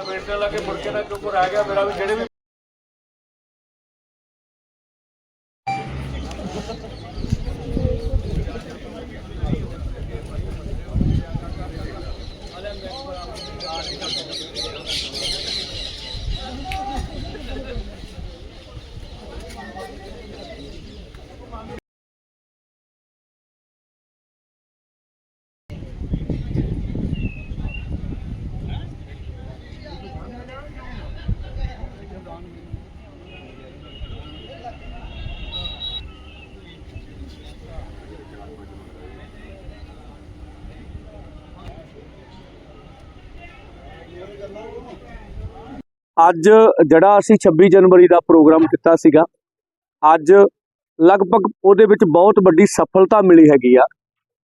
ਬੇਟੇ ਲਾ ਕੇ ਮੁੜ ਕੇ ਨਾ ਚੁੱਪ ਰਹਿ ਗਿਆ ਮੇਰਾ ਵੀ ਜਿਹੜੇ ਵੀ ਅੱਜ ਜਿਹੜਾ ਅਸੀਂ 26 ਜਨਵਰੀ ਦਾ ਪ੍ਰੋਗਰਾਮ ਕੀਤਾ ਸੀਗਾ, ਅੱਜ ਲਗਭਗ ਉਹਦੇ ਵਿੱਚ ਬਹੁਤ ਵੱਡੀ ਸਫਲਤਾ ਮਿਲੀ ਹੈਗੀ ਆ।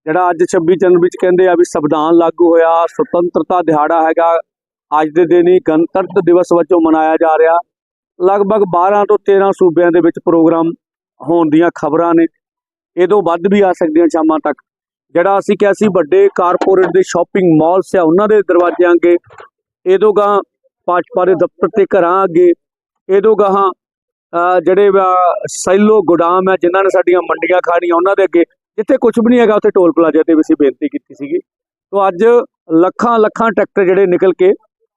ਜਿਹੜਾ ਅੱਜ 26 ਜਨਵਰੀ ਚ ਕਹਿੰਦੇ ਆ ਵੀ ਸੰਵਿਧਾਨ ਲਾਗੂ ਹੋਇਆ, ਸੁਤੰਤਰਤਾ ਦਿਹਾੜਾ ਹੈਗਾ, ਅੱਜ ਦੇ ਦਿਨ ਹੀ ਗਣਤੰਤਰ ਦਿਵਸ ਵਜੋਂ ਮਨਾਇਆ ਜਾ ਰਿਹਾ। ਲਗਭਗ 12 ਤੋਂ 13 ਸੂਬਿਆਂ ਦੇ ਵਿੱਚ ਪ੍ਰੋਗਰਾਮ ਹੋਣ ਦੀਆਂ ਖਬਰਾਂ ਨੇ। ਇਹ ਤੋਂ ਵੱਧ ਵੀ ਆ ਸਕਦੀਆਂ ਸ਼ਾਮਾਂ ਤੱਕ। ਜਿਹੜਾ ਅਸੀਂ ਕਿਹਾ ਸੀ ਵੱਡੇ ਕਾਰਪੋਰੇਟ ਦੇ ਸ਼ਾਪਿੰਗ ਮਾਲਸ ਆ, ਉਹਨਾਂ ਦੇ ਦਰਵਾਜ਼ਿਆਂ ਅੱਗੇ, ਇਹਦੋਂ ਗਾਂ ਭਾਜਪਾ ਦੇ ਦਫ਼ਤਰ ਤੇ ਘਰਾਂ ਅੱਗੇ। ਇਹਦੋਂ ਗਾਹਾਂ ਜਿਹੜੇ ਵਾ ਸੈਲੋ ਗੋਦਾਮ ਹੈ, ਜਿਨ੍ਹਾਂ ਨੇ ਸਾਡੀਆਂ ਮੰਡੀਆਂ ਖਾਣੀਆਂ ਉਹਨਾਂ ਦੇ ਅੱਗੇ, ਜਿੱਥੇ ਕੁਝ ਵੀ ਨਹੀਂ ਹੈਗਾ, ਉੱਥੇ ਟੋਲ ਪਲਾਜ਼ਾ ਤੇ ਵੀ ਅਸੀਂ ਬੇਨਤੀ ਕੀਤੀ ਸੀਗੀ। ਤੋਂ ਅੱਜ ਲੱਖਾਂ ਲੱਖਾਂ ਟਰੈਕਟਰ ਜਿਹੜੇ ਨਿਕਲ ਕੇ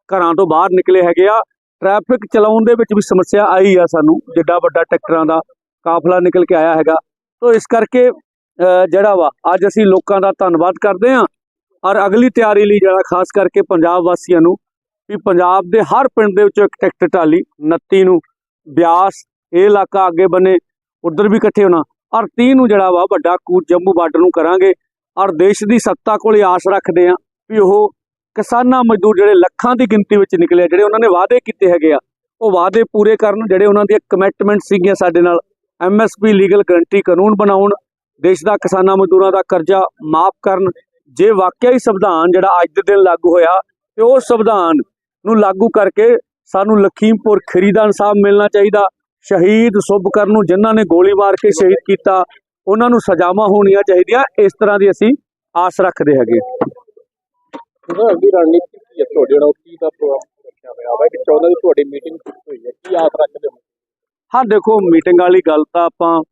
ਘਰਾਂ ਤੋਂ ਬਾਹਰ ਨਿਕਲੇ ਹੈਗੇ ਆ। ਟ੍ਰੈਫਿਕ ਚਲਾਉਣ ਦੇ ਵਿੱਚ ਵੀ ਸਮੱਸਿਆ ਆਈ ਆ ਸਾਨੂੰ, ਜਿੱਡਾ ਵੱਡਾ ਟਰੈਕਟਰਾਂ ਦਾ ਕਾਫਲਾ ਨਿਕਲ ਕੇ ਆਇਆ ਹੈਗਾ। ਤੋਂ ਇਸ ਕਰਕੇ ਜਿਹੜਾ ਵਾ, ਅੱਜ ਅਸੀਂ ਲੋਕਾਂ ਦਾ ਧੰਨਵਾਦ ਕਰਦੇ ਹਾਂ। ਔਰ ਅਗਲੀ ਤਿਆਰੀ ਲਈ ਜਿਹੜਾ, ਖਾਸ ਕਰਕੇ ਪੰਜਾਬ ਵਾਸੀਆਂ ਨੂੰ ਵੀ ਪੰਜਾਬ ਦੇ ਹਰ ਪਿੰਡ ਦੇ ਵਿੱਚੋਂ ਇੱਕ ਟਿਕਟ ਟਾਲੀ 29 ਨੂੰ ਬਿਆਸ ਇਹ ਇਲਾਕਾ ਅੱਗੇ ਬੰਨੇ ਉਧਰ ਵੀ ਇਕੱਠੇ ਹੋਣਾ। ਔਰ 30 ਨੂੰ ਜਿਹੜਾ ਵਾ ਵੱਡਾ ਕੂਚ ਜੰਮੂ ਬਾਰਡਰ ਨੂੰ ਕਰਾਂਗੇ। ਔਰ ਦੇਸ਼ ਦੀ ਸੱਤਾ ਕੋਲੇ ਆਸ ਰੱਖਦੇ ਆ ਵੀ ਉਹ ਕਿਸਾਨਾਂ ਮਜ਼ਦੂਰ ਜਿਹੜੇ ਲੱਖਾਂ ਦੀ ਗਿਣਤੀ ਵਿੱਚ ਨਿਕਲੇ ਆ, ਜਿਹੜੇ ਉਹਨਾਂ ਨੇ ਵਾਅਦੇ ਕੀਤੇ ਹੈਗੇ ਆ ਉਹ ਵਾਅਦੇ ਪੂਰੇ ਕਰਨ ਜਿਹੜੇ ਉਹਨਾਂ ਦੀਆਂ ਕਮਿਟਮੈਂਟ ਸੀਗੀਆਂ ਸਾਡੇ ਨਾਲ। ਐਮਐਸਪੀ ਲੀਗਲ ਗਰੰਟੀ ਕਾਨੂੰਨ ਬਣਾਉਣ ਦੇਸ਼ ਦਾ ਕਿਸਾਨਾਂ ਮਜ਼ਦੂਰਾਂ ਦਾ ਕਰਜ਼ਾ ਮਾਫ ਕਰਨ ਜੇ ਵਾਕਿਆ ਹੀ ਸੰਵਿਧਾਨ ਜਿਹੜਾ ਅੱਜ ਦੇ ਦਿਨ ਲਾਗੂ ਹੋਇਆ ਤੇ ਉਹ ਸੰਵਿਧਾਨ ਨੂੰ ਲਾਗੂ ਕਰਕੇ ਸਾਨੂੰ ਲਖੀਮਪੁਰ ਖਰੀ ਦਾ ਇਨਸਾਫ ਮਿਲਣਾ ਚਾਹੀਦਾ। ਸ਼ਹੀਦ ਸੁਭਕਰਨ ਨੂੰ ਜਿਨ੍ਹਾਂ ਨੇ ਗੋਲੀ ਮਾਰ ਕੇ ਸ਼ਹੀਦ ਕੀਤਾ ਉਹਨਾਂ ਨੂੰ ਸਜ਼ਾਵਾਂ ਹੋਣੀਆਂ ਚਾਹੀਦੀਆਂ। ਇਸ ਤਰ੍ਹਾਂ ਦੀ ਅਸੀਂ ਆਸ ਰੱਖਦੇ ਹੈਗੇ। ਉਹਨਾਂ ਦੀ ਰਣਨੀਤੀ ਕੀ ਹੈ? ਤੁਹਾਡੇ ਨਾਲ ਕੀ ਦਾ ਪ੍ਰੋਗਰਾਮ ਰੱਖਿਆ ਹੋਇਆ? ਵਾ ਕਿ 14 ਦੀ ਤੁਹਾਡੀ ਮੀਟਿੰਗ ਹੋਈ ਹੈ। ਕੀ ਆਸ ਰੱਖਦੇ ਹੋ? ਹਾਂ ਦੇਖੋ ਮੀਟਿੰਗ ਵਾਲੀ ਗੱਲ ਤਾਂ ਆਪਾਂ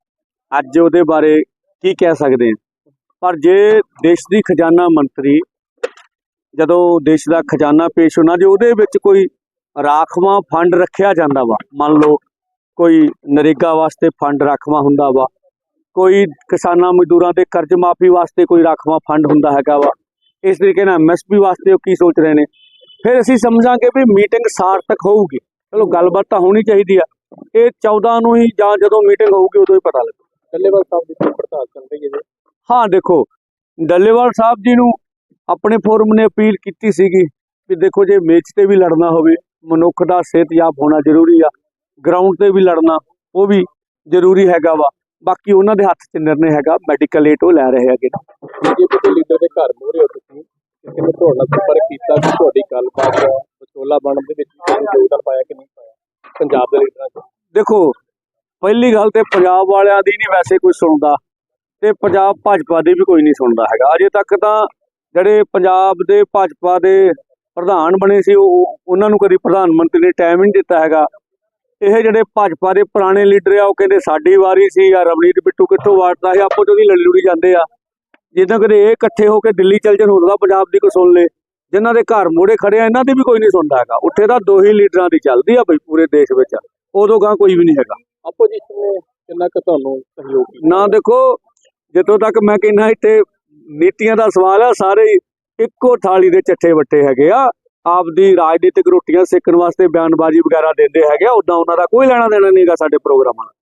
ਅੱਜ ਉਹਦੇ ਬਾਰੇ ਕੀ ਕਹਿ ਸਕਦੇ ਹਾਂ। ਪਰ ਜੇ ਦੇਸ਼ ਦੀ ਖਜ਼ਾਨਾ ਮੰਤਰੀ ਜਦੋਂ ਦੇਸ਼ ਦਾ ਖਜ਼ਾਨਾ ਪੇਸ਼ ਹੋਣਾ ਜੇ ਉਹਦੇ ਵਿੱਚ ਕੋਈ ਰਾਖਵਾਂ ਫੰਡ ਰੱਖਿਆ ਜਾਂਦਾ ਵਾ ਮੰਨ ਲਓ ਕੋਈ ਨਰੇਗਾ ਵਾਸਤੇ ਫੰਡ ਰਾਖਵਾਂ ਹੁੰਦਾ ਵਾ ਕੋਈ ਕਿਸਾਨਾਂ ਮਜ਼ਦੂਰਾਂ ਦੇ ਕਰਜ਼ ਮਾਫੀ ਵਾਸਤੇ ਕੋਈ ਰਾਖਵਾਂ ਫੰਡ ਹੁੰਦਾ ਹੈਗਾ ਵਾ ਇਸ ਤਰੀਕੇ ਨਾਲ ਐਮਐਸਪੀ ਵਾਸਤੇ ਉਹ ਕੀ ਸੋਚ ਰਹੇ ਨੇ? ਫਿਰ ਅਸੀਂ ਸਮਝਾਂਗੇ ਵੀ ਮੀਟਿੰਗ ਸਾਰਥਕ ਹੋਊਗੀ। ਚਲੋ ਗੱਲਬਾਤ ਤਾਂ ਹੋਣੀ ਚਾਹੀਦੀ ਆ। ਇਹ 14 ਨੂੰ ਹੀ ਜਾਂ ਜਦੋਂ ਮੀਟਿੰਗ ਹੋਊਗੀ ਉਦੋਂ ਹੀ ਪਤਾ ਲੱਗੂ। ਡੱਲੇਵਾਲ ਸਾਹਿਬ ਦੀ ਪੜਤਾਲ ਚੱਲ ਰਹੀ ਹਾਂ ਦੇਖੋ ਡੱਲੇਵਾਲ ਸਾਹਿਬ ਜੀ ਨੂੰ ਆਪਣੇ ਫੋਰਮ ਨੇ ਅਪੀਲ ਕੀਤੀ ਸੀਗੀ ਕਿ ਦੇਖੋ ਜੇ ਮੇਚ ਤੇ ਵੀ ਲੜਨਾ ਹੋਵੇ ਮਨੁੱਖ ਦਾ ਸਿਹਤਯਾਬ ਹੋਣਾ ਜ਼ਰੂਰੀ ਆ ਗਰਾਊਂਡ ਤੇ ਵੀ ਲੜਨਾ ਉਹ ਵੀ ਜ਼ਰੂਰੀ ਹੈਗਾ ਵਾ। ਬਾਕੀ ਉਹਨਾਂ ਦੇ ਹੱਥ 'ਚ ਨਿਰਣੇ ਹੈਗਾ ਮੈਡੀਕਲ ਏਟ ਉਹ ਲੈ ਰਹੇ ਹੈਗੇ ਬੀਜੇਪੀ ਦੇ ਲੀਡਰ ਦੇ ਘਰ ਮੋਰੇ ਹੋ ਤੁਸੀਂ ਕਿਸੇ ਨੇ ਤੁਹਾਡੇ ਨਾਲ ਸੰਪਰਕ ਕੀਤਾ ਕਿ ਤੁਹਾਡੀ ਗੱਲਬਾਤ ਵਿਚੋਲਾ ਬਣਨ ਦੇ ਵਿੱਚ ਯੋਗਦਾਨ ਪਾਇਆ ਕਿ ਨਹੀਂ ਪਾਇਆ ਪੰਜਾਬ ਦੇ ਲੀਡਰਾਂ ਨੇ ਦੇਖੋ ਪਹਿਲੀ ਗੱਲ ਤੇ ਪੰਜਾਬ ਵਾਲਿਆਂ ਦੀ ਨਹੀਂ ਵੈਸੇ ਕੋਈ ਸੁਣਦਾ ਤੇ ਪੰਜਾਬ ਭਾਜਪਾ ਦੀ ਵੀ ਕੋਈ ਨਹੀਂ ਸੁਣਦਾ ਹੈਗਾ। ਅਜੇ ਤੱਕ ਤਾਂ ਜਿਹੜੇ ਪੰਜਾਬ ਦੇ ਭਾਜਪਾ ਦੇ ਪ੍ਰਧਾਨ ਬਣੇ ਸੀ ਉਹ ਉਹਨਾਂ ਨੂੰ ਕਦੀ ਪ੍ਰਧਾਨ ਮੰਤਰੀ ਨੇ ਟਾਈਮ ਹੀ ਨਹੀਂ ਦਿੱਤਾ ਹੈਗਾ। ਇਹ ਜਿਹੜੇ ਭਾਜਪਾ ਦੇ ਪੁਰਾਣੇ ਲੀਡਰ ਆ ਉਹ ਕਹਿੰਦੇ ਸਾਡੀ ਵਾਰੀ ਸੀ ਆ ਰਵਨੀਤ ਬਿੱਟੂ ਕਿੱਥੋਂ ਵਾਰਦਾ ਸੀ ਆਪੋ ਜਦੋਂ ਲੜੀ ਲੁੜੀ ਜਾਂਦੇ ਆ। ਜਿੱਦਾਂ ਕਦੇ ਇਹ ਇਕੱਠੇ ਹੋ ਕੇ ਦਿੱਲੀ ਚੱਲ ਜਾਣ ਹੁੰਦਾ ਪੰਜਾਬ ਦੀ ਕੋ ਸੁਣ ਲੇ। ਜਿਨ੍ਹਾਂ ਦੇ ਘਰ ਮੋੜੇ ਖੜੇ ਆ ਇਹਨਾਂ ਦੀ ਵੀ ਕੋਈ ਨਹੀਂ ਸੁਣਦਾ ਹੈਗਾ। ਉੱਥੇ ਤਾਂ ਦੋ ਹੀ ਲੀਡਰਾਂ ਦੀ ਚੱਲਦੀ ਆ ਬਈ ਪੂਰੇ ਦੇਸ਼ ਵਿੱਚ। ਉਦੋਂ ਗਾਂ ਕੋਈ ਵੀ ਨਹੀਂ ਹੈਗਾ। ਆਪੋਜੀਸ਼ਨ ਨੇ ਕਿੰਨਾ ਕੁ ਤੁਹਾਨੂੰ ਸਹਿਯੋਗ ਨਾ ਦੇਖੋ ਜਿੱਥੋਂ ਤੱਕ ਮੈਂ ਕਹਿੰਦਾ ਇੱਥੇ ਨੀਤੀਆਂ ਦਾ ਸਵਾਲ ਆ, ਸਾਰੇ ਹੀ ਇੱਕੋ ਥਾਲੀ ਦੇ ਚੱਠੇ ਵੱਟੇ ਹੈਗੇ ਆ। ਆਪਦੀ ਰਾਜਨੀਤਿਕ ਰੋਟੀਆਂ ਸੇਕਣ ਵਾਸਤੇ ਬਿਆਨਬਾਜ਼ੀ ਵਗੈਰਾ ਦਿੰਦੇ ਹੈਗੇ ਆ ਉਦਾਂ ਉਹਨਾਂ ਦਾ ਕੋਈ ਲੈਣਾ ਦੇਣਾ ਨਹੀਂਗਾ ਸਾਡੇ ਪ੍ਰੋਗਰਾਮਾਂ ਨਾਲ